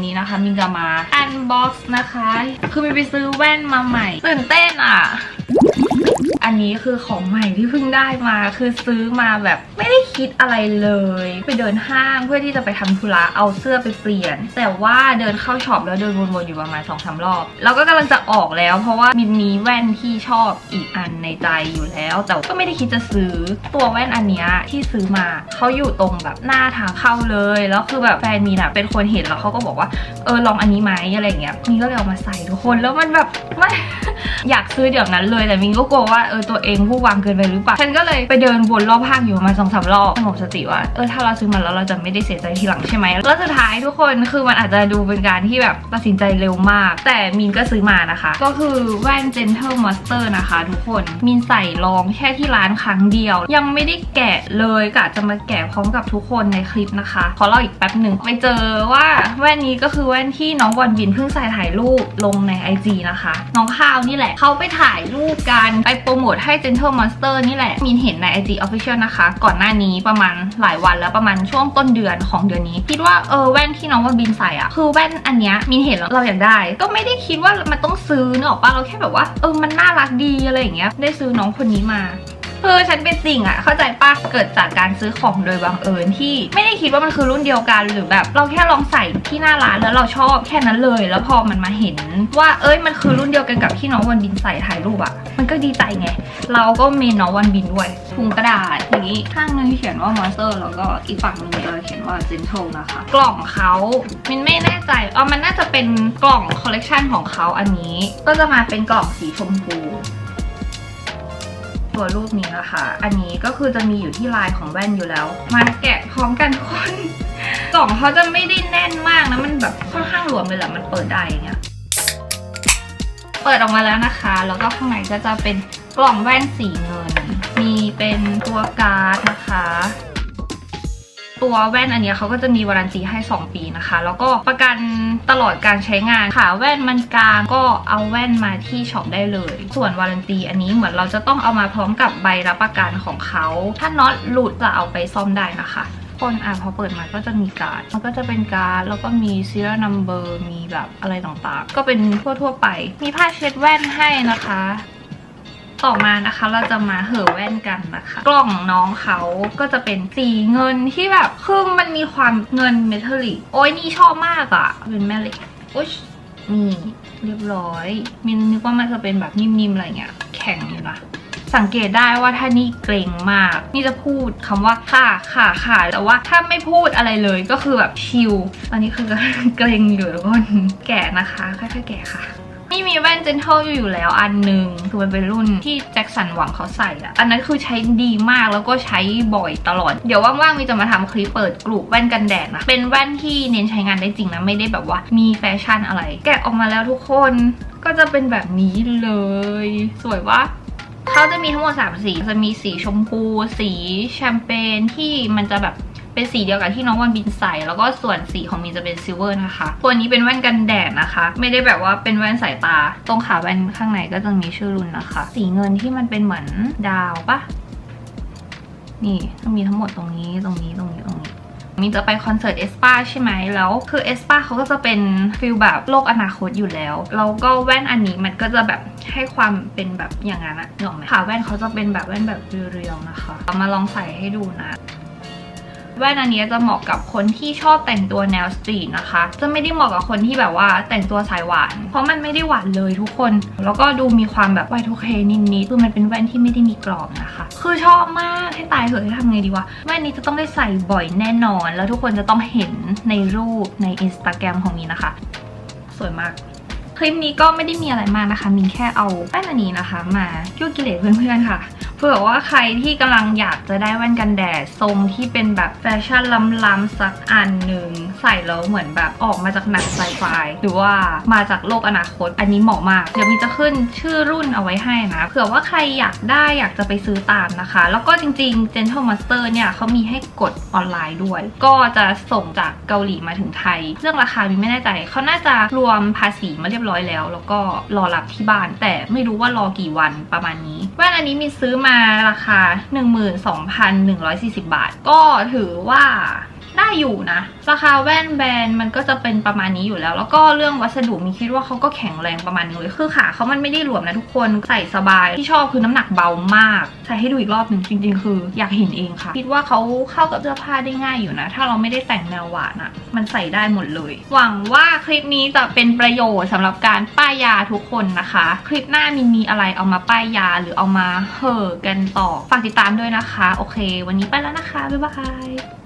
วันนี้นะคะ มินจะมาอันบ็อกซ์นะคะ คือมินไปซื้อแว่นมาใหม่ตื่นเต้นอะ อันนี้คือของใหม่ที่เพิ่งได้มา คือซื้อมาแบบไม่ได้คิดอะไรเลย ไปเดินห้างเพื่อที่จะไปทำธุระเอาเสื้อไปเปลี่ยน แต่ว่าเดินเข้าช็อปแล้วเดินวนๆอยู่ประมาณ2อสารอบ แล้วก็กำลังจะออกแล้ว เพราะว่ามินมีแว่นที่ชอบอีกอันในใจอยู่แล้ว แต่ก็ไม่ได้คิดจะซื้อตัวแว่นอันนี้ที่ซื้อมาเขาอยู่ตรงแบบหน้าทางเข้าเลย แล้วคือแบบแฟนมีน่ะเป็นคนเห็นแล้วเขาก็บอกว่าเออลองอันนี้ไหมอะไรเงี้ยมินก็เลยเอามาใส่ทุกคนแล้วมันแบบไม่อยากซื้อเดี๋ยวนั้นเลยแต่มินก็กลัวว่าเออตัวเองผู้วางเกินไปหรือเปล่า ฉันก็เลยไปเดินวนรอบห้างอยู่ประมาณสองสามรอบสงบสติว่าเออถ้าเราซื้อมันแล้วเราจะไม่ได้เสียใจทีหลังใช่ไหมแล้วสุดท้ายทุกคนคือมันอาจจะดูเป็นการที่แบบตัดสินใจเร็วมาก แต่มินก็ซื้อมานะคะ ก็คือแว่น Gentle Master นะคะ ทุกคนมินใส่ลองแค่ที่ร้านครั้งเดียว ยังไม่ได้แกะเลยกะจะมาแกะพร้อมกับทุกคนในคลิปนะคะ ขอเล่าอีกแป๊บหนึ่งไปเจอว่าแว่นนี้ก็คือแว่นที่น้องบอลบินเพิ่งใส่ถ่ายรูปลงใน IG นะคะ น้องข้าวนี่แหละเขาไปถ่ายรูปกันไปโปรโมมทให้ Gentle Monster นี่แหละมินเห็นใน IG Official นะคะ ก่อนหน้านี้ประมาณหลายวันแล้วประมาณช่วงต้นเดือนของเดือนนี้ คิดว่าเออแว่นที่น้องว่าบินใส่อะคือแว่นอันเนี้ยมินเห็นแล้วเราอยากได้ ก็ไม่ได้คิดว่ามันต้องซื้อเนอะปะเราแค่แบบว่าเออมันน่ารักดีอะไรอย่างเงี้ยได้ซื้อน้องคนนี้มา คือฉันเป็นสิ่งอะเข้าใจปะเกิดจากการซื้อของโดยบังเอิญที่ไม่ได้คิดว่ามันคือรุ่นเดียวกันหรือแบบ เราแค่ลองใส่ที่หน้าร้านแล้วเราชอบแค่นั้นเลย แล้วพอมันมาเห็น ว่าเอ้ยมันคือรุ่นเดียวกันกับที่น้องวันบินใส่ถ่ายรูปอะมันก็ดีใจไง เราก็เมนน้องวันบินด้วยถุงกระดาษอย่างนี้ข้างหนึงเขียนว่า Monster แล้วก็อีกฝั่งหนึงจะเขียนว่า Gentle นะคะ กล่องเขามินไม่แน่ใจเออมันน่าจะเป็นกล่องคอลเลกชันของเขาอันนี้ ก็จะมาเป็นกล่องสีชมพู ตัวรูปนี้นะคะ อันนี้ก็คือจะมีอยู่ที่ลายของแว่นอยู่แล้ว มาแกะพร้อมกันคนกล่องเขาจะไม่ได้แน่นมากนะ มันแบบค่อนข้างหลวมเลยแหละมันเปิดได้เงี้ย เปิดออกมาแล้วนะคะ แล้วก็ข้างในก็จะเป็นกล่องแว่นสีเงิน มีเป็นตัวการ์ดนะคะ ตัวแว่นอันนี้เขาก็จะมีวารันตีให้ 2 ปีนะคะ แล้วก็ประกันตลอดการใช้งานค่ะแว่นมันกลางก็เอาแว่นมาที่ช็อปได้เลย ส่วนวารันตีอันนี้เหมือนเราจะต้องเอามาพร้อมกับใบรับประกันของเขาถ้าน็อตหลุดจะเอาไปซ่อมได้นะคะคนอะพอเปิดมาก็จะมีการ์ด มันก็จะเป็นการ์ด แล้วก็มี serial number มีแบบอะไรต่างๆ ก็เป็นทั่วๆไป มีผ้าเช็ดแว่นให้นะคะ ต่อมานะคะเราจะมาเหอแว่นกันนะคะ กล่องน้องเขาก็จะเป็นสีเงินที่แบบคือมันมีความเงินเมทัลลิกโอ้ยนี่ชอบมากอะ่ะเป็นแม่เหล็กอุ๊ยนี่เรียบร้อย มินนึกว่ามันจะเป็นแบบนิ่มๆอะไรเงี้ยแข็งอยู่นะสังเกตได้ว่าถ้านี่เกรงมาก นี่จะพูดคำว่าค่ะค่ะค่ะแต่ว่าถ้าไม่พูดอะไรเลยก็คือแบบชิลตอนนี้คือเกรงอยู่ทุกคนแกะนะคะค่อยๆแกะค่ะ นี่มีแว่นเจนเทลอยู่อยู่แล้วอันหนึ่งคือมันเป็นรุ่นที่แจ็คสันหวังเขาใส่อะอันนั้นคือใช้ดีมากแล้วก็ใช้บ่อยตลอด เดี๋ยวว่างๆมีจะมาทำคลิปเปิดกลุ่มแว่นกันแดดนะ เป็นแว่นที่เน้นใช้งานได้จริงนะไม่ได้แบบว่ามีแฟชั่นอะไร แกะออกมาแล้วทุกคนก็จะเป็นแบบนี้เลย สวยวะเขาจะมีทั้งหมด3สีจะมีสีชมพู สีแชมเปญที่มันจะแบบ เป็นสีเดียวกับที่น้องวันบินใส่ แล้วก็ส่วนสีของมีนจะเป็นซิลเวอร์นะคะ ตัวนี้เป็นแว่นกันแดดนะคะ ไม่ได้แบบว่าเป็นแว่นสายตา ตรงขาแว่นข้างในก็จะมีชื่อรุ่นนะคะ สีเงินที่มันเป็นเหมือนดาวปะนี่ต้องมีทั้งหมดตรงนี้ตรงนี้ตรงนี้ตรงนี้มินจะไปคอนเสิร์ตเอสปาใช่ไหมแล้วคือเอสปาเขาก็จะเป็นฟิลแบบโลกอนาคตอยู่แล้วแล้วก็แว่นอันนี้มันก็จะแบบให้ความเป็นแบบอย่างนั้นอะนึกอไหมขาแว่นเขาจะเป็นแบบแว่นแบบเรียวๆนะคะ มาลองใส่ให้ดูนะ แว่นอันนี้จะเหมาะกับคนที่ชอบแต่งตัวแนวสตรีทนะคะ จะไม่ได้เหมาะกับคนที่แบบว่าแต่งตัวสายหวาน เพราะมันไม่ได้หวานเลยทุกคน แล้วก็ดูมีความแบบ Y2K นิดๆคือมันเป็นแว่นที่ไม่ได้มีกรอบนะคะ คือชอบมากให้ตายเถอะให้ทำไงดีวะแว่นนี้จะต้องได้ใส่บ่อยแน่นอน แล้วทุกคนจะต้องเห็นในรูปใน Instagram ของมีนะคะ สวยมากคลิปนี้ก็ไม่ได้มีอะไรมากนะคะมินแค่เอาแว่นอันนี้นะคะ มายั่วกิเลสเพื่อนๆค่ะ เผื่อว่าใครที่กำลังอยากจะได้แว่นกันแดดทรงที่เป็นแบบแฟชั่นล้ำๆสักอันหนึ่งใส่แล้วเหมือนแบบออกมาจากหนังไซไฟหรือว่ามาจากโลกอนาคต อันนี้เหมาะมาก เดี๋ยวมินจะขึ้นชื่อรุ่นเอาไว้ให้นะ เผื่อว่าใครอยากได้อยากจะไปซื้อตามนะคะ แล้วก็จริงๆ Gentle Master เนี่ยเขามีให้กดออนไลน์ด้วย ก็จะส่งจากเกาหลีมาถึงไทย เรื่องราคามินไม่แน่ใจเขาน่าจะรวมภาษีมาเรียบร้อยแล้ว แล้วก็รอรับที่บ้าน แต่ไม่รู้ว่ารอกี่วันประมาณนี้แว่นอันนี้มีซื้อมาราคา 12,140 บาท ก็ถือว่า ได้อยู่นะ ราคาแว่นแบรนด์มันก็จะเป็นประมาณนี้อยู่แล้ว แล้วก็เรื่องวัสดุมีคิดว่าเขาก็แข็งแรงประมาณนึงเลย คือขาเขามันไม่ได้หลวมนะทุกคนใส่สบาย ที่ชอบคือน้ำหนักเบามาก ใส่ให้ดูอีกรอบหนึ่งจริง ๆ คืออยากเห็นเองค่ะ คิดว่าเขาเข้ากับเสื้อผ้าได้ง่ายอยู่นะ ถ้าเราไม่ได้แต่งแนวหวานอะมันใส่ได้หมดเลย หวังว่าคลิปนี้จะเป็นประโยชน์สำหรับการป้ายยาทุกคนนะคะ คลิปหน้ามินมีอะไรเอามาป้ายยาหรือเอามาเห่อกันต่อ ฝากติดตามด้วยนะคะ โอเค วันนี้ไปแล้วนะคะ บ๊ายบาย